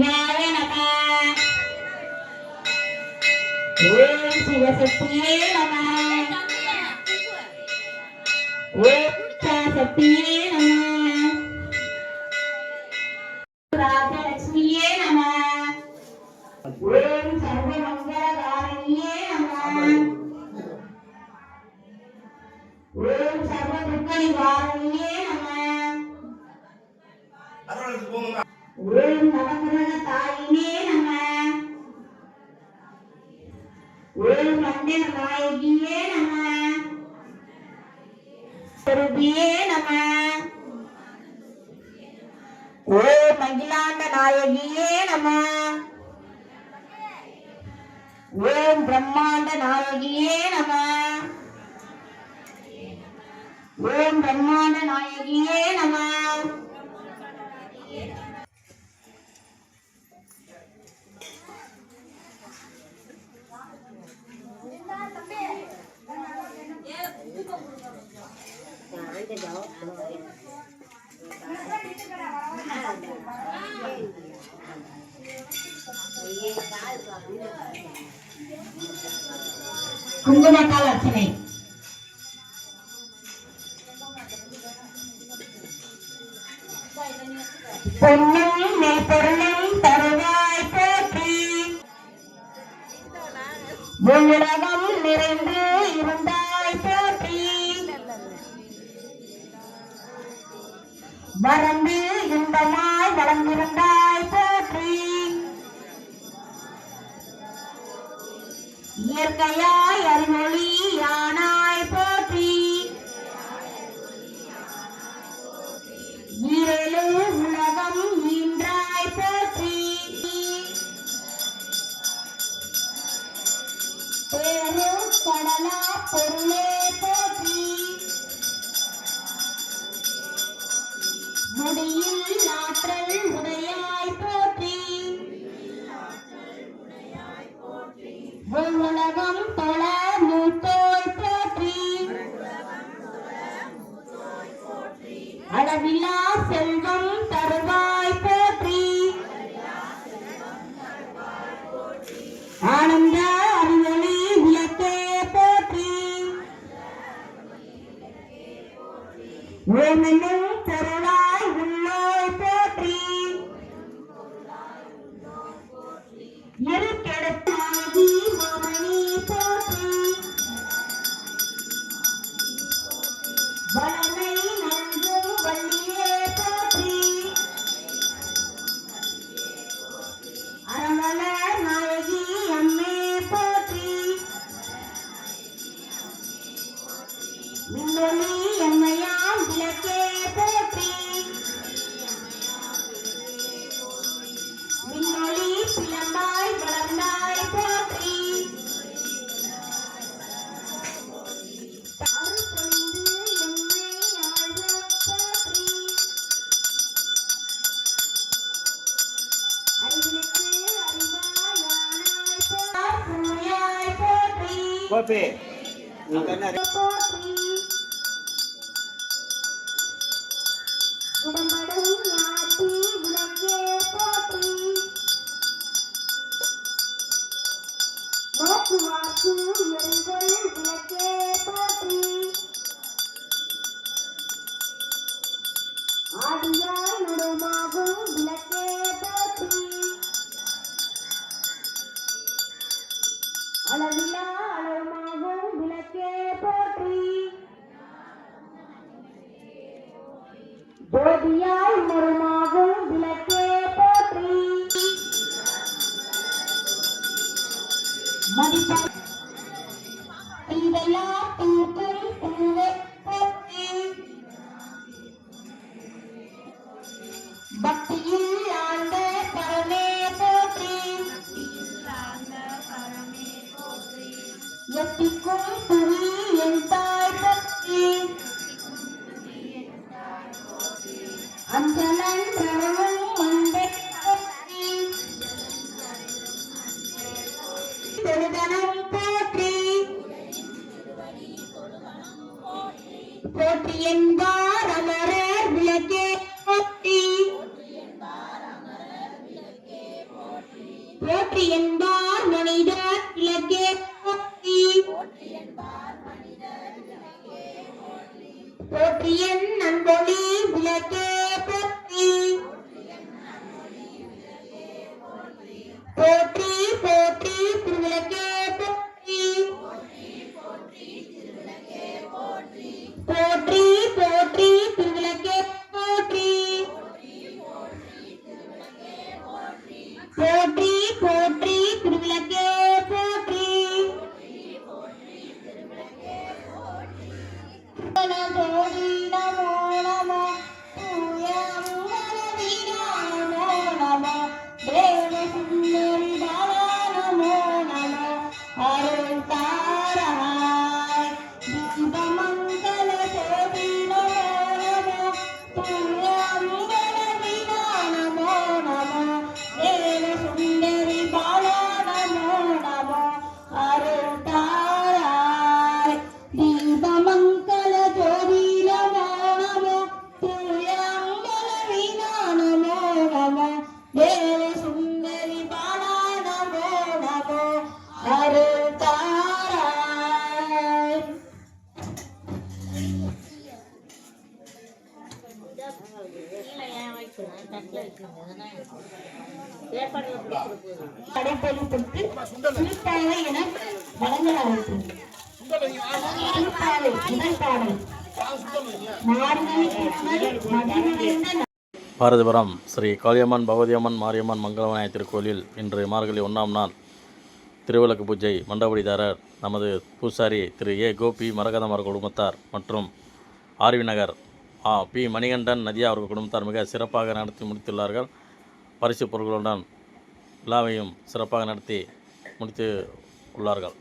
शिवाय नमः ओम शिवशक्तिये नमः ओम शक्तिये नमः राधा लक्ष्मीये नमः ओम सर्वमंगलकारिये नमः ओम सर्वदुःख निवारणे नमः உலகம் நடக்கிறத தாயினே நம்ம உலகம் மந்திர நாயகியே நம்ம பொறுப்பியே நம்ம ஓம் மகிழாண்ட நாயகியே நம்ம ஓம் பிரம்மாண்ட நாயகியே நம ஓம் பிரம்மாண்ட நாயகியே நம. குங்குமத்தால் அர்ச்சனை பொன்னும் மெய்ப்பொருளும் தருவாய் போற்றி உலகம் நிறைந்து இருந்தாய் போற்றி வரந்து இன்பமாய் வளர்ந்திருந்தாய் போற்றி இயற்கையாய் அறிவொளி Hallelujah. போற்றி போற்றி பக்தியில் ஆண்ட பரமே போற்றி. எத்திக்கும் புவி என் தாய் பக்தி அஞ்சலன் Thank you. கடைப்பொழுப்புக்கு என பாரதிபுரம் ஸ்ரீ காளியம்மன் பகவதியம்மன் மாரியம்மன் மங்களவனாய திருக்கோயிலில் இன்று மார்கழி ஒன்றாம் நாள் திருவிளக்கு பூஜை மண்டபடிதாரர் நமது பூசாரி திரு ஏ. கோபி மரகதமர் குடும்பத்தார் மற்றும் ஆர்வி நகர் ஆ பி. மணிகண்டன் நதியா அவர்கள் குடும்பத்தார் மிக சிறப்பாக நடத்தி முடித்துள்ளார்கள். பரிசு பொருட்களுடன் விழாவையும் சிறப்பாக நடத்தி முடித்து உள்ளார்கள்